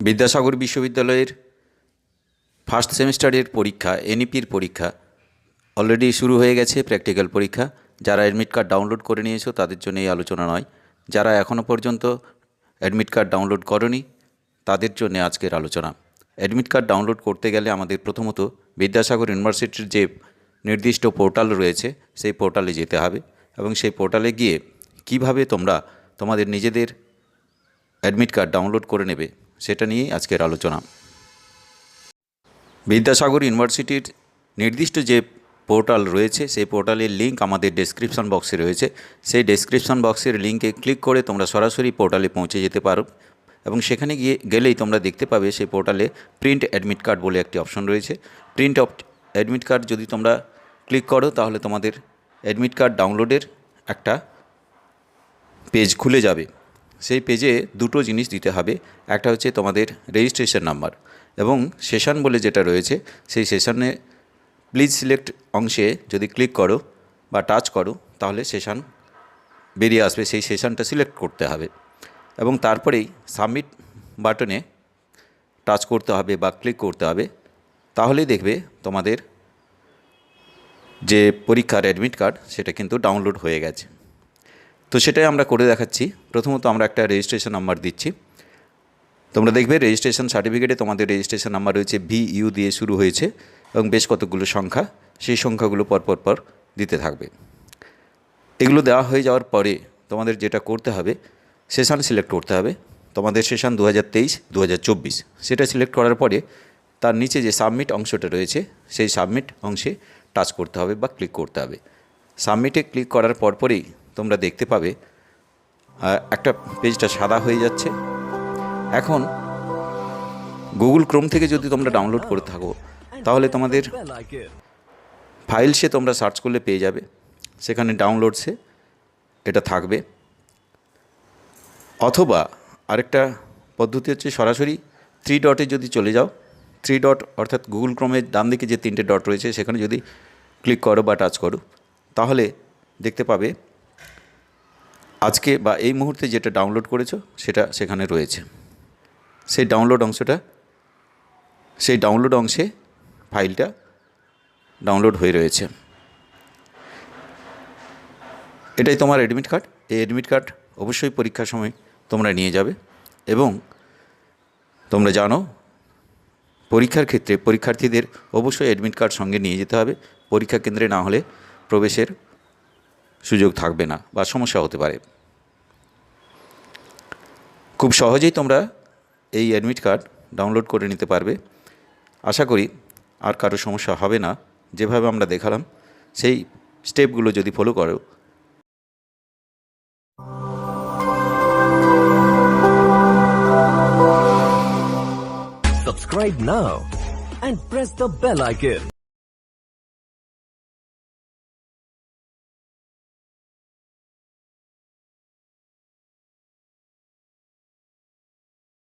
বিদ্যাসাগর বিশ্ববিদ্যালয়ের ফার্স্ট সেমিস্টারের পরীক্ষা এনইপির পরীক্ষা অলরেডি শুরু হয়ে গেছে প্র্যাকটিক্যাল পরীক্ষা। যারা অ্যাডমিট কার্ড ডাউনলোড করে নিয়েছো, তাদের জন্য এই আলোচনা নয়। যারা এখনও পর্যন্ত অ্যাডমিট কার্ড ডাউনলোড করনি, তাদের জন্য আজকের আলোচনা। অ্যাডমিট কার্ড ডাউনলোড করতে গেলে আমাদের প্রথমত বিদ্যাসাগর ইউনিভার্সিটির যে নির্দিষ্ট পোর্টাল রয়েছে, সেই পোর্টালে যেতে হবে এবং সেই পোর্টালে গিয়ে কীভাবে তোমরা তোমাদের নিজেদের অ্যাডমিট কার্ড ডাউনলোড করে নেবে সেটা নিয়েই আজকের আলোচনা। বিদ্যাসাগর ইউনিভার্সিটির নির্দিষ্ট যে পোর্টাল রয়েছে, সেই পোর্টালের লিঙ্ক আমাদের ডেসক্রিপশন বক্সে রয়েছে। সেই ডেসক্রিপশন বক্সের লিঙ্কে ক্লিক করে তোমরা সরাসরি পোর্টালে পৌঁছে যেতে পারো এবং সেখানে গিয়ে গেলেই তোমরা দেখতে পাবে সেই পোর্টালে প্রিন্ট অ্যাডমিট কার্ড বলে একটি অপশন রয়েছে। প্রিন্ট অ্যাডমিট কার্ড যদি তোমরা ক্লিক করো, তাহলে তোমাদের অ্যাডমিট কার্ড ডাউনলোডের একটা পেজ খুলে যাবে। সেই পেজে দুটো জিনিস দিতে হবে। একটা হচ্ছে তোমাদের রেজিস্ট্রেশন নাম্বার এবং সেশন বলে যেটা রয়েছে, সেই সেশনে প্লিজ সিলেক্ট অংশে যদি ক্লিক করো বা টাচ করো, তাহলে সেশন বেরিয়ে আসবে। সেই সেশনটা সিলেক্ট করতে হবে এবং তারপরেই সাবমিট বাটনে টাচ করতে হবে বা ক্লিক করতে হবে। তাহলেই দেখবে তোমাদের যে পরীক্ষার অ্যাডমিট কার্ড সেটা কিন্তু ডাউনলোড হয়ে গেছে। তো সেটাই আমরা করে দেখাচ্ছি। প্রথমত আমরা একটা রেজিস্ট্রেশন নাম্বার দিচ্ছি। তোমরা দেখবে রেজিস্ট্রেশন সার্টিফিকেটে তোমাদের রেজিস্ট্রেশন নাম্বার রয়েছে ভি ইউ দিয়ে শুরু হয়েছে এবং বেশ কতগুলো সংখ্যা, সেই সংখ্যাগুলো পর পর পর দিতে থাকবে। এগুলো দেওয়া হয়ে যাওয়ার পরে তোমাদের যেটা করতে হবে সেশন সিলেক্ট করতে হবে। তোমাদের সেশন দু হাজার তেইশ দু হাজার চব্বিশ, সেটা সিলেক্ট করার পরে তার নিচে যে সাবমিট অংশটা রয়েছে, সেই সাবমিট অংশে টাচ করতে হবে বা ক্লিক করতে হবে। সাবমিটে ক্লিক করার পরপরেই তোমরা দেখতে পাবে একটা পেজটা সাদা হয়ে যাচ্ছে এখন গুগল ক্রোম থেকে যদি তোমরা ডাউনলোড করে থাকো, তাহলে তোমাদের. ফাইলসে তোমরা সার্চ করলে পেয়ে যাবে সেখানে ডাউনলোডসে এটা থাকবে অথবা আরেকটা পদ্ধতি হচ্ছে সরাসরি থ্রি ডটে যদি চলে যাও থ্রি ডট অর্থাৎ গুগল ক্রোমের ডান দিকে যে তিনটে ডট রয়েছে, সেখানে যদি ক্লিক করো বা টাচ করো, তাহলে দেখতে পাবে আজকে বা এই মুহূর্তে যেটা ডাউনলোড করেছ, সেটা সেখানে রয়েছে। সেই ডাউনলোড অংশটা, সেই ডাউনলোড অংশে ফাইলটা ডাউনলোড হয়ে রয়েছে। এটাই তোমার অ্যাডমিট কার্ড এই অ্যাডমিট কার্ড অবশ্যই পরীক্ষার সময় তোমরা নিয়ে যাবে এবং তোমরা জানো, পরীক্ষার ক্ষেত্রে পরীক্ষার্থীদের অবশ্যই অ্যাডমিট কার্ড সঙ্গে নিয়ে যেতে হবে। পরীক্ষা কেন্দ্রে না হলে প্রবেশের সুযোগ থাকবে না বা সমস্যা হতে পারে। খুব সহজেই তোমরা এই অ্যাডমিট কার্ড ডাউনলোড করে নিতে পারবে। আশা করি আর কারও সমস্যা হবে না। যেভাবে আমরা দেখালাম, সেই স্টেপগুলো যদি ফলো করো। Subscribe now and press the bell icon.